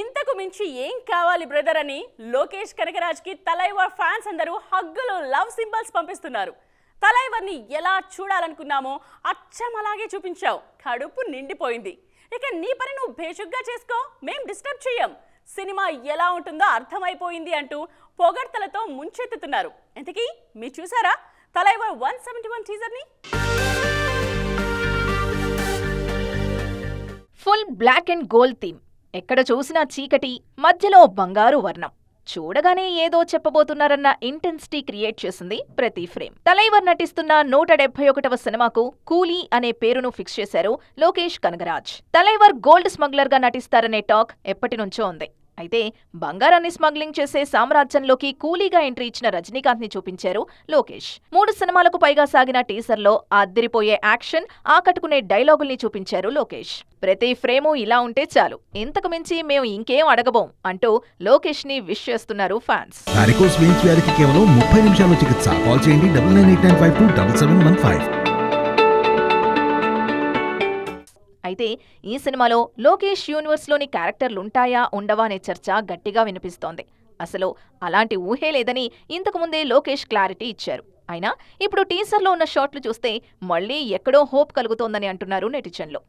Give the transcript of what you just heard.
ఇంతకు మించి ఏం కావాలి బ్రదర్ అని లోకేష్ కనకరాజ్కి తలైవర్ ఫ్యాన్స్ అందరూ హగ్గులు లవ్ సింబల్స్ పంపిస్తున్నారు. తలైవర్ని ఎలా చూడాలనుకున్నామో అచ్చం అలాగే చూపించావు. కడుపు నిండిపోయింది. ఇక నీ పని నువ్వు భేషుగ్గా చేసుకో మేం డిస్టర్బ్ చెయ్యం. సినిమా ఎలా ఉంటుందో అర్థమైపోయింది అంటూ పొగడ్తలతో ముంచెత్తుతున్నారు. ఇంతకీ మీరు చూసారా Thalaivar one seventy one టీజర్ని? Full black and gold theme ఎక్కడ చూసినా చీకటి మధ్యలో బంగారు వర్ణం. చూడగానే ఏదో చెప్పబోతున్నారన్న ఇంటెన్సిటీ క్రియేట్ చేసింది ప్రతి ఫ్రేమ్. తలైవర్ నటిస్తున్న నూట డెబ్బై ఒకటవ సినిమాకు కూలీ అనే పేరును ఫిక్స్ చేశారు లోకేష్ కనగరాజ్. తలైవర్ గోల్డ్ స్మగ్లర్గా నటిస్తారనే టాక్ ఎప్పటి నుంచో ఉంది. అయితే బంగారాన్ని స్మగ్లింగ్ చేసే సామ్రాజ్యంలోకి కూలీగా ఎంట్రీ ఇచ్చిన రజనీకాంత్ని చూపించారు లోకేష్. మూడు సినిమాలకు పైగా సాగిన టీజర్లో అద్దిరిపోయే యాక్షన్ ఆకట్టుకునే డైలాగుల్ని చూపించారు లోకేష్. ప్రతి ఫ్రేము ఇలా ఉంటే చాలు. ఇంతకు మించి మేము ఇంకేం అడగబోం అంటూ లోకేష్ని విష్ చేస్తున్నారు ఫ్యాన్స్. కేవలం ముప్పై నిమిషాల్లో చికిత్స. కాల్ చేయండి అయితే ఈ సినిమాలో లోకేష్ యూనివర్స్లోని క్యారెక్టర్లుంటాయా ఉండవా అనే చర్చ గట్టిగా వినిపిస్తోంది. అసలు అలాంటి ఊహే లేదని ఇంతకుముందే లోకేష్ క్లారిటీ ఇచ్చారు. అయినా ఇప్పుడు టీజర్లో ఉన్న షాట్లు చూస్తే మళ్ళీ ఎక్కడో హోప్ కలుగుతోందని అంటున్నారు నెటిజన్లు.